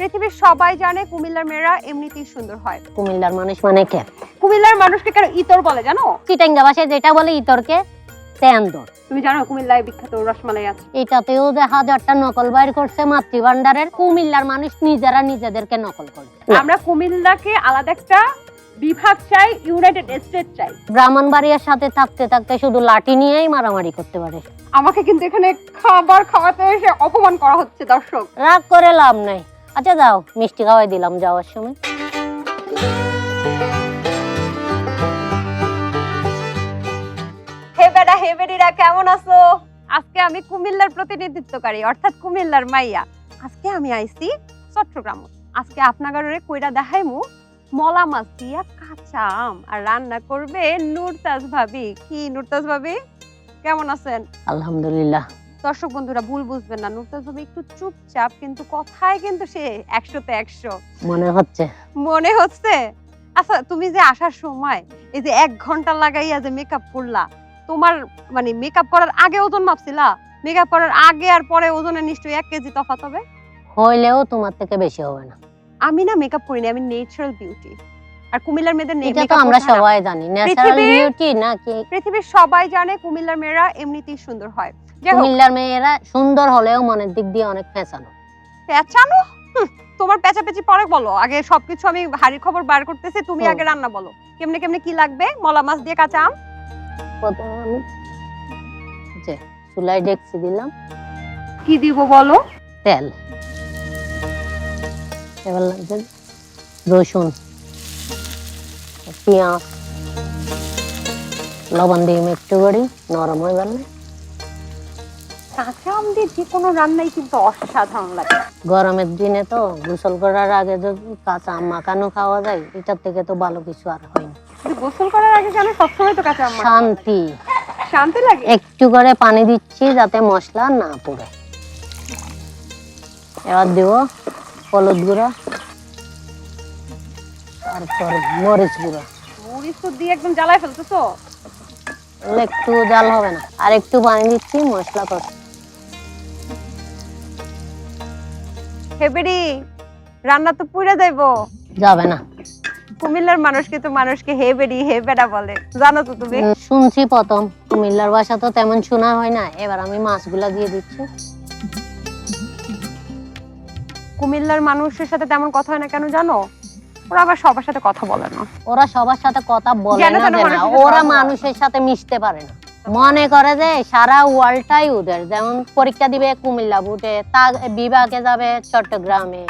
পৃথিবীর সবাই জানে কুমিল্লার মেয়েরা এমনিতেই সুন্দর হয়। কুমিল্লার মানুষ মানে কে? কুমিল্লার মানুষকে কেন ইতর বলে জানো? চিটাঙ্গা ভাষায় যেটা বলে ইতরকে তেন্দর। তুমি জানো কুমিল্লায় বিখ্যাত রসমালাই আছে। এটাতেও যে হাজারটা নকল বাইর করছে মাতৃভান্ডারের কুমিল্লার মানুষ নিজেরা নিজেদেরকে নকল করে আমরা কুমিল্লাকে আলাদা একটা বিভাগ চাই ইউনাইটেড স্টেট চাই। ব্রাহ্মণবাড়িয়ার সাথে থাকতে থাকতে শুধু লাঠি নিয়েই মারামারি করতে পারে। আমাকে কিন্তু এখানে খাবার খাওয়াতে এসে অপমান করা হচ্ছে দর্শক। রাগ করে লাভ নাই। আচ্ছা যাও মিষ্টি খাওয়াই দিলাম যাওয়ার সময়। হে বেডা হে বেডিরা কেমন আছো? আজকে আমি কুমিল্লার প্রতিনিধিত্বকারী অর্থাৎ কুমিল্লার মাইয়া। আজকে আমি আইছি চট্টগ্রাম। আজকে আপনাগারে কইরা দেখাইমু মলা মাছ দিয়া কাঁচা আম আর রান্না করবে নুরতাজ ভাবি। কি নুরতাজ ভাবি? কেমন আছেন? আলহামদুলিল্লাহ। দর্শক বন্ধুরা ভুল বুঝবেন না। নুরতাজ ভাবি একটু চুপচাপ কিন্তু কথায় কিন্তু সে একশোতে একশো। মনে হচ্ছে। মনে হচ্ছে? আচ্ছা তুমি যে আসার সময় এই যে এক ঘণ্টা লাগাইয়া যে মেকআপ করলা তোমার মানে মেকআপ করার আগে ওজন মাপছিলা? মেকআপ করার আগে আর পরে ওজনে নিশ্চয়ই এক কেজি তফাৎ হবে? হইলেও তোমার থেকে বেশি হবে না। আমি না মেকআপ করিনি আমি নেচারাল বিউটি আর কুমিল্লার মেয়েদের নে- এটা তো আমরা না। সবাই জানি। ন্যাচারাল বিউটি নাকি? পৃথিবীর সবাই জানে কুমিল্লার মেয়েরা এমনিতেই সুন্দর হয়। কুমিল্লার মেয়েরা সুন্দর হলেও মনের দিক দিয়ে অনেক পেঁচানো। হুঁ, তোমার পেঁচাপেচি পরে বলো। আগে সবকিছু আমি হাড়ির খবর বার করতেছি তুমি আগে রান্না বলো। কেমনে কেমনে কি লাগবে? মলা মাছ দিয়ে কাঁচা আম? প্রথমে যে চুলায় ডেকছি দিলাম। কি দিব বলো? তেল। এবার লাগবে রসুন পেঁয়াজ লবণ দিয়ে একটু করি নরম হয়ে গেলে কাঁচা আম দিয়ে যে কোনো রান্নাই কিন্তু অসাধারণ লাগে। গরমের দিনে তো গোসল করার আগে যদি কাঁচা আম মাখানো খাওয়া যায় এটার থেকে তো ভালো কিছু আর হয় না। কিন্তু গোসল করার আগে কেন সবসময় তো কাঁচা আম মাখা শান্তি। শান্তি লাগে? একটু করে পানি দিচ্ছি যাতে মশলা না পড়ে। এবার দিব হলুদ গুঁড়া তারপর মরিচ গুঁড়া। মরিচ তো দিয়ে একদম জ্বালায় ফেলতেছো? একটু জাল হবে না। আর একটু পানি দিচ্ছি মশলা কর হেবেরি রান্না তো পুড়ে যাইবো যাবে না। কুমিল্লার মানুষকে তো মানুষকে হে বেডি হে বেডা বলে। জানো তো তুমি? শুনছি প্রথম। কুমিল্লার ভাষা তো তেমন শোনা হয় না। এবার আমি মাছগুলা দিয়ে দিচ্ছি। কুমিল্লার মানুষের সাথে তেমন কথা হয় না কেন জানো? ওরা আবার সবার সাথে কথা বলে না। ওরা সবার সাথে কথা বলে না ওরা মানুষের সাথে মিশতে পারে না। মনে করে যে সারা ওয়ার্ল্ডটাই ওদের। যেমন পরীক্ষা দিবে কুমিল্লা বুটে তা বিভাগে যাবে চট্টগ্রামে।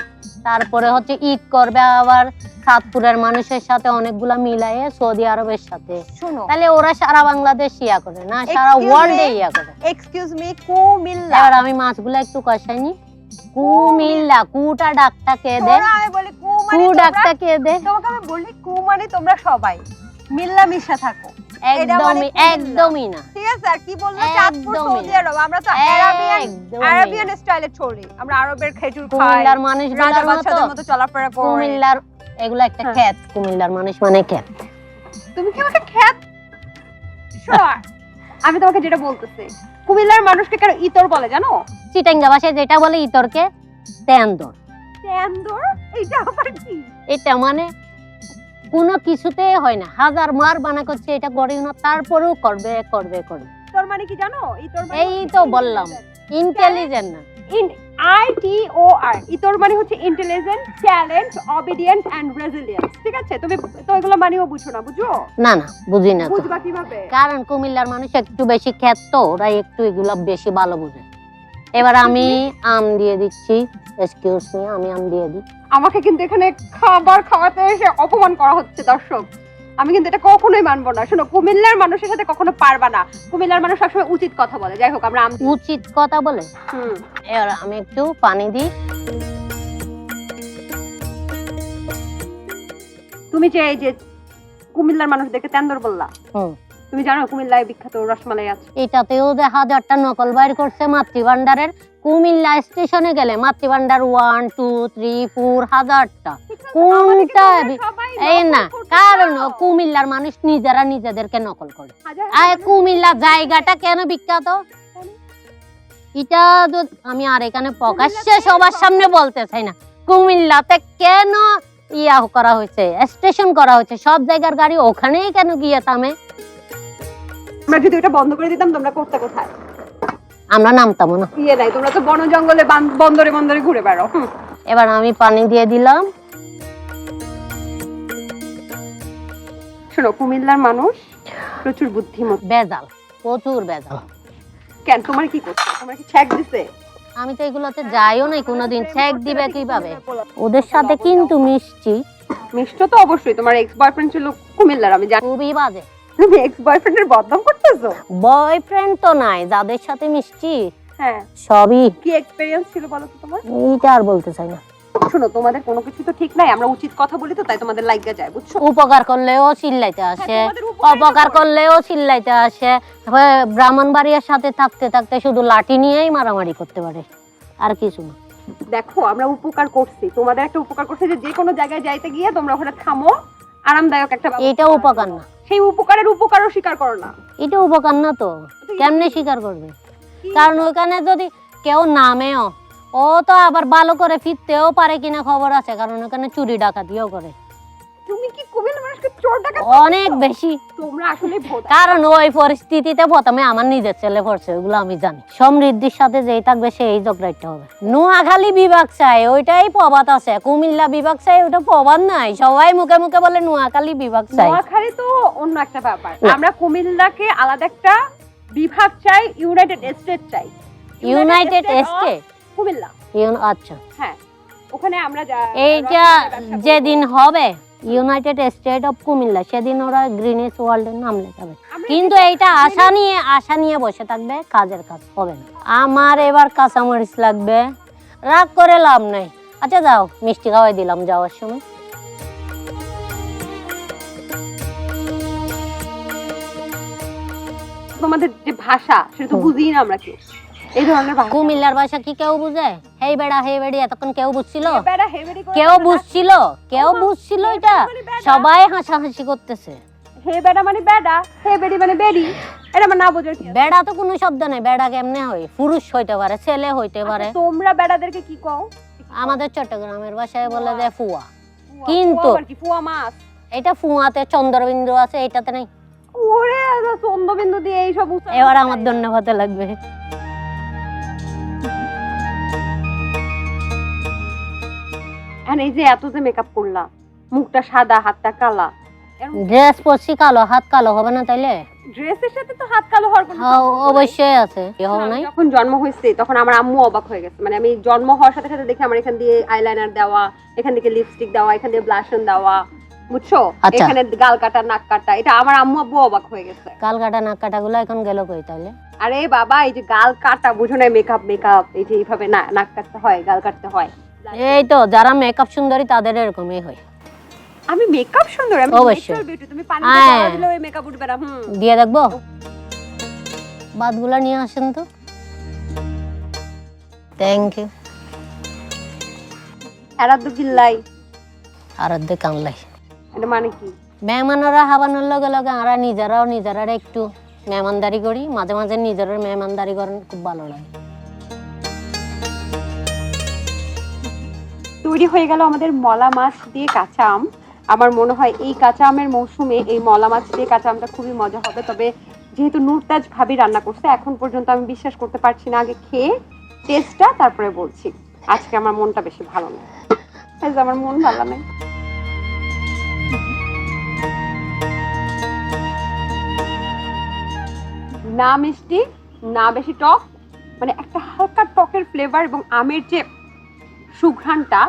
তারপরে হচ্ছে ঈদ করবে আবার সাতপুরের মানুষের সাথে অনেকগুলা মিলাইয়ে সৌদি আরবের সাথে। তাহলে ওরা সারা বাংলাদেশ ইয়া করে না সারা ওয়ার্ল্ডে? ইয়া করে। Excuse me Cumilla. এবার আমি মাছগুলো একটু কষাইনি। কুমিল্লা কুটা ডাকটা কে দে? আমি বলি কু ডাকটা কে দে? তোমাকে আমি বলি কু মানে তোমরা সবাই। মিল্লা মিশা থাকো। একদমই একদমই না। ঠিক আছে আর কি বলল? Chandpur Saudi Arab. আমরা তো আরাবিয়ান আরাবিয়ান স্টাইলে চলি আমরা আরবের খেজুর খাই কুমিল্লার মানুষ রাজা বাদশাদের মতো চলাফেরা করি। কুমিল্লার এগুলো একটা হ্যাঁ। খ্যাত। কুমিল্লার মানুষ মানে খ্যাত। তুমি কি আমাকে খ্যাত? আমি তোমাকে যেটা বলতেছি কুমিল্লার মানুষকে কেন ইতর বলে জানো? চিটাঙ্গা ভাষায় যেটা বলে ইতরকে তেন্দর তেন্দর এইটা আবার কি? এটা মানে কোনো কিছুতে হয় না। হাজার মার বানা করছে এটা করে না তারপরেও করবে করবে করবে। তোর মানে কি জানো? মানে এই তো বললাম ইন্টেলিজেন্ট না। আই টি ও আর ইতর মানে হচ্ছে intelligent talent obedient and resilience ঠিক আছে? তুমি তো এগুলো মানেও বুঝো না বুঝো? না না বুঝি না বুঝবা কীভাবে? কারণ কুমিল্লার মানুষ একটু বেশি খ্যাত তো ওরা একটু এগুলো বেশি ভালো বুঝে। এবার আমি আম দিয়ে দিচ্ছি। এক্সকিউজ মি আমি আম দিয়ে দিই। আমাকে কিন্তু এখানে খাবার খাওয়াতে এসে অপমান করা হচ্ছে দর্শক। আমি কিন্তু এটা কখনোই মানবো না। শোনো কুমিল্লার মানুষের সাথে কখনো পারবা না। কুমিল্লার মানুষ সবসময় উচিত কথা বলে। যাই হোক আমরা আম উচিত কথা বলে? হুম। এবার আমি একটু পানি দিই। তুমি যে এই যে কুমিল্লার মানুষদেরকে তেন্দর বললা হুম। তুমি জানো কুমিল্লায় বিখ্যাত রসমালাই আছে। এটাতেও যে হাজারটা নকল বাইর করছে মাতৃভান্ডারের কুমিল্লা স্টেশনে গেলে Matribhandar one two three four হাজারটা। কোনটা এই না কারণ কুমিল্লার মানুষ নিজেরা নিজেদেরকে নকল করে। আর কুমিল্লা জায়গাটা কেন বিখ্যাত? এটা তো আমি আর এখানে প্রকাশ্যে সবার সামনে বলতে চাই না। কুমিল্লাতে কেন ইয়া করা হয়েছে স্টেশন করা হয়েছে? সব জায়গার গাড়ি ওখানেই কেন গিয়ে থামে? আমরা যদি এটা বন্ধ করে দিতাম তোমরা করতে কোথায়? আমরা নামতাম না। ইয়ে নাই তোমরা তো বন জঙ্গলে বান- বন্দরে বন্দরে ঘুরে বেড়াও। হুম। এবার আমি পানি দিয়ে দিলাম। শোনো কুমিল্লার মানুষ প্রচুর বুদ্ধিমতী বেজাল প্রচুর বেজাল। কেন তোমার কি করছে? তোমার কি ছ্যাক দিছে? আমি তো এগুলোতে যাইও নাই কোনোদিন চেক দিবে কীভাবে? ওদের সাথে কিন্তু মিশছি মিষ্ট তো অবশ্যই তোমার এক্স বয়ফ্রেন্ড ছিল কুমিল্লার আমি জানি। খুবই বাজে। তুমি এক্স বয়ফ্রেন্ডের বদনাম করতেছো? বয়ফ্রেন্ড তো নাই যাদের সাথে মিশছি। হ্যাঁ। সবই। কি এক্সপেরিয়েন্স ছিল বলো তো তোমার? এইটা আর বলতে চাই না। শোনো তোমাদের কোনো কিছু তো ঠিক নাই আমরা উচিত কথা বলি তো তাই তোমাদের লাইগা যায় বুঝছ? উপকার করলেও চিল্লাইতে আসে। হ্যাঁ, উপকারই অপকার করলেও চিল্লাইতে আসে। ব্রাহ্মণবাড়িয়ার সাথে থাকতে থাকতে শুধু লাঠি নিয়েই মারামারি করতে পারে। আর কিছু না। দেখো আমরা উপকার করছি। তোমাদের একটা উপকার করছে যে যে কোনো জায়গায় যাইতে গিয়ে তোমরা ওখানে থামো আরামদায়ক একটা এটা উপকার না। সেই উপকারের উপকারও স্বীকার করো না। এটা উপকার না তো। কেমনে স্বীকার করবে? কারণ ওখানে যদি কেউ নামেও ও তো আবার ভালো করে ফিরতেও পারে কিনা খবর আছে কারণ ওখানে চুরি ডাকাতিও করে। তুমি কি কুমিল্লা মানুষকে চোর ডাকাত অনেক বেশি। তোমরা আসলে কারণ ওই পরিস্থিতিতে প্রথমে আমার নিজের ছেলে পড়ছে ওগুলো আমি জানি। সমৃদ্ধির সাথে যেই থাকবে সেই ঝগড়াইতে হবে। নোয়াখালী বিভাগ চাই ওইটাই প্রবাদ আছে। কুমিল্লা বিভাগ চাই ওটা প্রবাদ নাই। সবাই মুখে মুখে বলে নোয়াখালী বিভাগ চাই। নোয়াখালী তো অন্য একটা ব্যাপার। আমরা কুমিল্লাকে আলাদা একটা বিভাগ চাই ইউনাইটেড স্টেট চাই। United state Cumilla. আচ্ছা। হ্যাঁ ওখানে আমরা এইটা। যেদিন হবে ইউনাইটেড স্টেট অফ কুমিল্লা সেদিন ওরা গ্রিনিস ওয়ার্ল্ডের নাম লেখাবে। কিন্তু এইটা আশা নিয়ে আশা নিয়ে বসে থাকবে কাজের কাজ হবে না। আমার এবার কাঁচামরিচ লাগবে। রাগ করে লাভ নাই। আচ্ছা যাও মিষ্টি খাওয়াই দিলাম যাওয়ার সময়। তোমাদের যে ভাষা সেটা তো বুঝি না আমরা কেউ। এই ধরনের কুমিল্লার ভাষা কি কেউ বুঝে? হেই বেড়া হেই বেড়ি এতক্ষণ কেউ বুঝছিল? কেউ বুঝছিল? কেউ বুঝছিল এটা? মানে। সবাই হাসাহাসি করতেছে। হে বেড়া মানে বেড়া হে বেড়ি মানে বেড়ি। এটা আমার না বোঝার কি বেড়া তো কোনো শব্দ নেই বেড়া কেমনে হয়? পুরুষ হইতে পারে ছেলে হইতে পারে। আচ্ছা, তোমরা বেড়াদেরকে কি কও? আমাদের চট্টগ্রামের ভাষায় বলে যে ফুয়া। কিন্তু- ফুয়া মাছ? এটা ফুয়াতে চন্দ্রবিন্দু আছে এটাতে নাই। ওরে চন্দ্রবিন্দু দিয়ে এইসব এবার আমার ধন্যবাদ লাগবে। আর এই যে এত যে মেকআপ করলা মুখটা সাদা হাতটা কালা। ড্রেস পরছি কালো হাত কালো হবে না তাইলে? ড্রেসের সাথে তো হাত কালো হওয়ার কোনো হ্যাঁ, অবশ্যই আছে কেউ আমি নাই। যখন জন্ম হয়েছে তখন আমার আম্মু অবাক হয়ে গেছে। মানে আমি জন্ম হওয়ার সাথে সাথে দেখি আমার এখান দিয়ে আইলাইনার দেওয়া এখান থেকে লিপস্টিক দেওয়া এখান দিয়ে ব্লাশন দেওয়া বুঝছ? আচ্ছা। এখানে গাল কাটা নাক কাটা এটা আমার আম্মু আব্বু অবাক হয়ে গেছে। কাল কাটা নাক কাটা গুলো এখন গেল কই তাহলে আরে বাবা এই যে গাল কাটা বুঝো না মেকআপ মেকআপ এই যে এইভাবে না নাক কাটতে হয় গাল কাটতে হয়। এই তো যারা মেকআপ সুন্দরী তাদের এরকমই হয়। আমি মেকআপ সুন্দর আমি অবশ্যই। তুমি পানি। দিলে ওই মেকআপ উঠবে না হুম। দিয়ে দেখব। বাদগুলা নিয়ে আসেন তো। থ্যাংক ইউ এরাদ্দ গিল্লাই আর অর্ধেক কামলাই। এটা মানে কি? মেহমানরা হাবানোর লগে লগে আমরা নিজেরাও নিজেরা একটু মেহমানদারি করি মাঝে মাঝে নিজের মেহমানদারি করেন খুব ভালো লাগে। তৈরি হয়ে গেল আমাদের মলা মাছ দিয়ে কাঁচা আম। আমার মনে হয় এই কাঁচা আমের মৌসুমে এই মলা মাছ দিয়ে কাঁচা আমটা খুবই মজা হবে। তবে যেহেতু নুরতাজ ভাবি রান্না করছে, এখন পর্যন্ত আমি বিশ্বাস করতে পারছি না। আগে খেয়ে টেস্টটা তারপরে বলছি। আজকে আমার মনটা বেশি ভালো এই আমার মন ভালো নেই। না মিষ্টি, না বেশি টক মানে একটা হালকা টকের ফ্লেভার এবং আমের যে সুঘ্রাণটা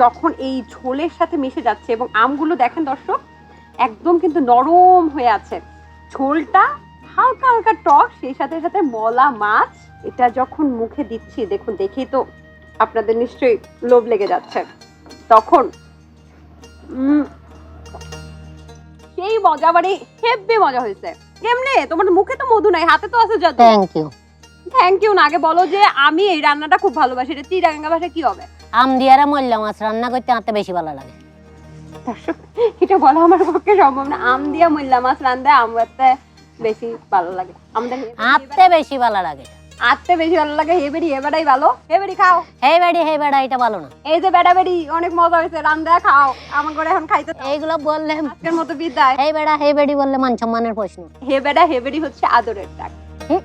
যখন এই ঝোলের সাথে মিশে যাচ্ছে এবং আমগুলো দেখেন দর্শক একদম কিন্তু নরম হয়ে আছে। ঝোলটা হালকা হালকা টক সেই সাথে সাথে মলা মাছ এটা যখন মুখে দিচ্ছি দেখুন দেখেই তো আপনাদের নিশ্চয়ই লোভ লেগে যাচ্ছে। তখন সেই মজা মানে হেব্বি মজা হয়েছে। কেমনে তোমার মুখে তো মধু নাই হাতে তো আছে জাদু থ্যাংক ইউ থ্যাংক ইউ না আগে বলো যে আমি এই রান্নাটা খুব ভালোবাসি এটা চিরাঙ্গা ভাষায় কি হবে? আম দিয়ারা মল্লা মাছ রান্না করতে হাতে বেশি ভালো লাগে। দর্শক, এটা বলা আমার পক্ষে সম্ভব না। আম দিয়া মইল্লা মাছ রান্ধে আম বেশি ভালো লাগে। আমাদের হাতে বেশি ভালো লাগে। আটতে বেশি ভালো লাগে হে বেড়ি হে বেড়াই ভালো। হে বেড়ি খাও। হে বেডি হে বেড়া এটা ভালো না। এই যে বেড়া বেড়ি অনেক মজা হয়েছে রান্দা খাও। আমার করে এখন খাইতে। এইগুলো বললে আজকের মতো বিদায়। হে বেড়া হে বেডি বললে মান সম্মানের প্রশ্ন। হে বেড়া হে বেড়ি হচ্ছে আদরের ডাক। হুম,